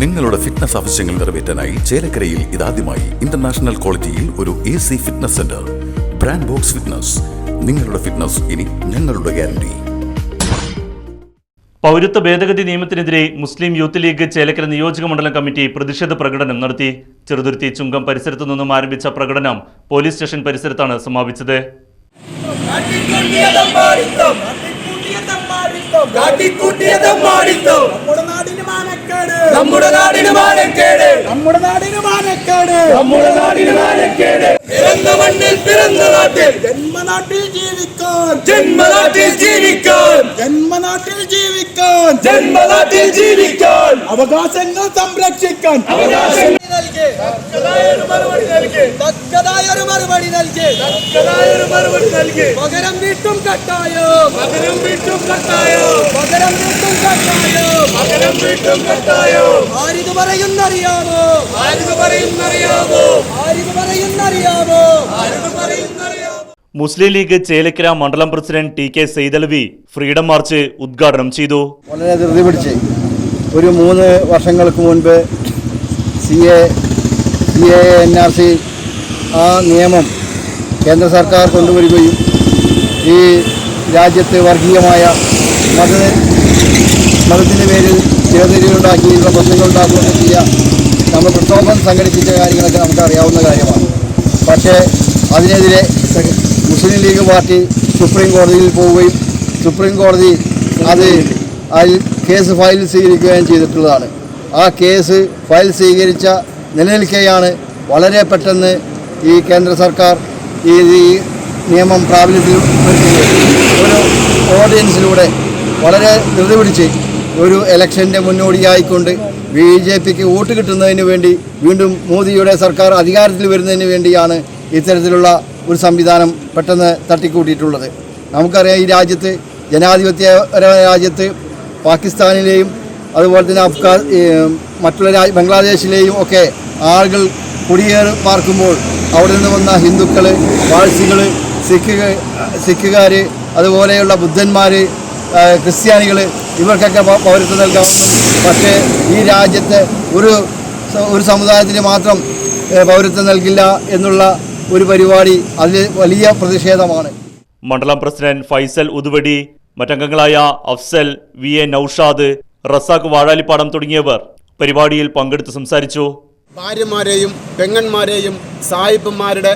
നിങ്ങളുടെ ഫിറ്റ്നസ് ആവശ്യങ്ങൾ നിറവേറ്റാനായി ചേലക്കരയിൽ ഇതാദ്യമായി ഇന്റർനാഷണൽ ക്വാളിറ്റിയിൽ ഒരു A C fitness centre brand box fitness നിങ്ങളുടെ ഫിറ്റ്നസ് ഇനി ഞങ്ങളുടെ ഗ്യാരണ്ടി പൗരത്വ ഭേദഗതി നിയമത്തിനെതിരെ മുസ്ലിം യൂത്ത് ലീഗ് ചേലക്കര നിയോജക മണ്ഡലം കമ്മിറ്റി പ്രതിഷേധ പ്രകടനം നടത്തി. ചെറുതുരുത്തി ചുങ്കം പരിസരത്തു നിന്നും ആരംഭിച്ച പ്രകടനം പോലീസ് സ്റ്റേഷൻ പരിസരത്താണ് സമാപിച്ചത്. നമ്മുടെ നമ്മുടെ നാടിന് മാനക്കേട് നമ്മുടെ നാടിന് മാനക്കേട് നമ്മുടെ നാടിന് മാനക്കേട് പിറന്ന മണ്ണിൽ പിറന്ന നാട്ടിൽ. ജന്മനാട്ടിൽ ജീവിക്കാൻ. ജന്മനാട്ടിൽ ജീവിക്കാൻ. ജന്മനാട്ടിൽ ജീവിക്കാൻ. ജന്മനാട്ടിൽ ജീവിക്കാൻ. അവകാശങ്ങൾ സംരക്ഷിക്കാൻ. അവകാശങ്ങൾ തക്കതായ ഒരു മറുപടി നൽകി. തക്കതായ ഒരു മറുപടി നൽകി. തക്കതായ ഒരു മറുപടി നൽകി. പകരം വീട്ടും കട്ടായോ? പകരം വീട്ടും കട്ടായോ പകരം വീട്ടും കട്ടായോ പകരം വീട്ടും കട്ടായോ ആരിത് പറയുന്നറിയാമോ? ആരിത് പറയുന്നറിയാമോ? ആരിത് പറയുന്നറിയാമോ? ആരിത് പറയുന്നറിയാമോ? മുസ്ലിം ലീഗ് ചേലക്കര മണ്ഡലം president T K Saithalavi freedom march ഉദ്ഘാടനം ചെയ്തു. വളരെ ധൃതി പിടിച്ച് ഒരു മൂന്ന് വർഷങ്ങൾക്ക് മുൻപ് C A C A N R C ആ നിയമം കേന്ദ്ര സർക്കാർ കൊണ്ടുവരികയും ഈ രാജ്യത്ത് വർഗീയമായ മത മതത്തിന്റെ പേരിൽ ചേതരികളുണ്ടാക്കിയിട്ടുള്ള പ്രശ്നങ്ങൾ ഉണ്ടാക്കുകയും ചെയ്യുക നമ്മൾ പ്രക്ഷോഭം സംഘടിപ്പിച്ച കാര്യങ്ങളൊക്കെ നമുക്ക് അറിയാവുന്ന കാര്യമാണ്. പക്ഷേ അതിനെതിരെ മുസ്ലിം ലീഗ് പാർട്ടി സുപ്രീം കോടതിയിൽ പോവുകയും സുപ്രീം കോടതി അത് അതിൽ കേസ് ഫയൽ സ്വീകരിക്കുകയും ചെയ്തിട്ടുള്ളതാണ്. ആ കേസ് ഫയൽ സ്വീകരിച്ച നിലനിൽക്കെയാണ് വളരെ പെട്ടെന്ന് ഈ കേന്ദ്ര സർക്കാർ ഈ നിയമം പ്രാബല്യത്തിൽ ഒരു ഓർഡിനൻസിലൂടെ വളരെ ധൃതി പിടിച്ച് ഒരു ഇലക്ഷന്റെ മുന്നോടിയായിക്കൊണ്ട് ബി ജെ പിക്ക് വോട്ട് കിട്ടുന്നതിന് വേണ്ടി വീണ്ടും മോദിയുടെ സർക്കാർ അധികാരത്തിൽ വരുന്നതിന് വേണ്ടിയാണ് ഇത്തരത്തിലുള്ള ഒരു സംവിധാനം പെട്ടെന്ന് തട്ടിക്കൂട്ടിയിട്ടുള്ളത്. നമുക്കറിയാം ഈ രാജ്യത്ത് ജനാധിപത്യപരമായ രാജ്യത്ത് പാകിസ്ഥാനിലെയും അതുപോലെ തന്നെ അഫ്ഗാൻ മറ്റുള്ള രാജ്യ ബംഗ്ലാദേശിലെയും ഒക്കെ ആളുകൾ കുടിയേറി പാർക്കുമ്പോൾ അവിടെ നിന്ന് വന്ന ഹിന്ദുക്കൾ പാഴ്സികൾ സിഖ് സിഖുകാർ അതുപോലെയുള്ള ബുദ്ധന്മാർ ക്രിസ്ത്യാനികൾ ഇവർക്കൊക്കെ പൗരത്വം നൽകാമെന്നും പക്ഷേ ഈ രാജ്യത്തെ ഒരു ഒരു സമുദായത്തിന് മാത്രം പൗരത്വം നൽകില്ല എന്നുള്ള ഒരു പരിപാടി അതിൽ വലിയ പ്രതിഷേധമാണ്. മണ്ഡലം പ്രസിഡന്റ് ഫൈസൽ ഉതുവടി മറ്റംഗങ്ങളായ അഫ്സൽ വി എ നൌഷാദ് റസാഖ് വാഴാലിപ്പാടം തുടങ്ങിയവർ പരിപാടിയിൽ പങ്കെടുത്ത് സംസാരിച്ചു. ഭാര്യമാരെയും പെങ്ങന്മാരെയും സായിപ്പന്മാരുടെ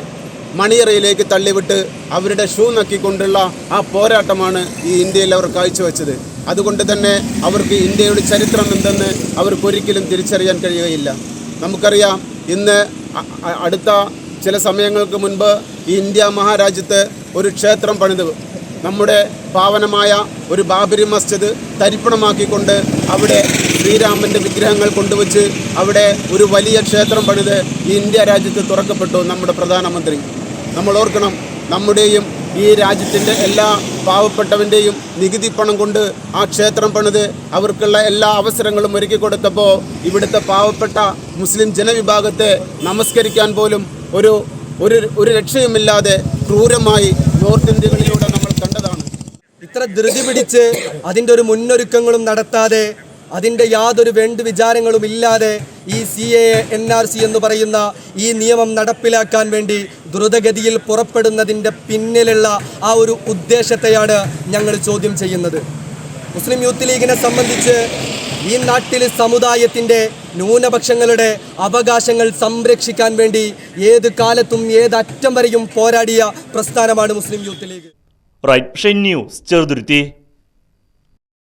മണിയറയിലേക്ക് തള്ളിവിട്ട് അവരുടെ ഷൂ നക്കിക്കൊണ്ടുള്ള ആ പോരാട്ടമാണ് ഈ ഇന്ത്യയിൽ അവർ കാഴ്ചവെച്ചത്. അതുകൊണ്ട് തന്നെ അവർക്ക് ഇന്ത്യയുടെ ചരിത്രം എന്തെന്ന് അവർക്കൊരിക്കലും തിരിച്ചറിയാൻ കഴിയുകയില്ല. നമുക്കറിയാം ഇന്ന് അടുത്ത ചില സമയങ്ങൾക്ക് മുൻപ് ഈ ഇന്ത്യ മഹാരാജ്യത്ത് ഒരു ക്ഷേത്രം പണിത്. നമ്മുടെ പാവനമായ ഒരു ബാബരി മസ്ജിദ് തരിപ്പണമാക്കിക്കൊണ്ട് അവിടെ ശ്രീരാമന്റെ വിഗ്രഹങ്ങൾ കൊണ്ടുവച്ച് അവിടെ ഒരു വലിയ ക്ഷേത്രം പണിത് ഇന്ത്യ രാജ്യത്ത് തുറക്കപ്പെട്ടു നമ്മുടെ പ്രധാനമന്ത്രി. നമ്മൾ ഓർക്കണം നമ്മുടെയും ഈ രാജ്യത്തിന്റെ എല്ലാ പാവപ്പെട്ടവന്റെയും നികുതി പണം കൊണ്ട് ആ ക്ഷേത്രം പണിത് അവർക്കുള്ള എല്ലാ അവസരങ്ങളും ഒരുക്കി കൊടുത്തപ്പോൾ ഇവിടുത്തെ പാവപ്പെട്ട മുസ്ലിം ജനവിഭാഗത്തെ നമസ്കരിക്കാൻ പോലും ഒരു ഒരു ഒരു രക്ഷയുമില്ലാതെ ക്രൂരമായി നോർത്ത് ഇന്ത്യകളിലൂടെ നമ്മൾ കണ്ടതാണ്. ഇത്ര ധൃതി പിടിച്ച് അതിന്റെ ഒരു മുന്നൊരുക്കങ്ങളും നടത്താതെ അതിന്റെ യാതൊരു വേണ്ടു വിചാരങ്ങളും ഇല്ലാതെ ഈ C A N R C എന്ന് പറയുന്ന ഈ നിയമം നടപ്പിലാക്കാൻ വേണ്ടി ദ്രുതഗതിയിൽ പുറപ്പെടുന്നതിന്റെ പിന്നിലുള്ള ആ ഒരു ഉദ്ദേശത്തെയാണ് ഞങ്ങൾ ചോദ്യം ചെയ്യുന്നത്. മുസ്ലിം യൂത്ത് ലീഗിനെ സംബന്ധിച്ച് ഈ നാട്ടിൽ സമുദായത്തിന്റെ ന്യൂനപക്ഷങ്ങളുടെ അവകാശങ്ങൾ സംരക്ഷിക്കാൻ വേണ്ടി ഏത് കാലത്തും ഏത് അറ്റം വരെയും പോരാടിയ പ്രസ്ഥാനമാണ് Muslim Youth league. Right news Cheruthuruthy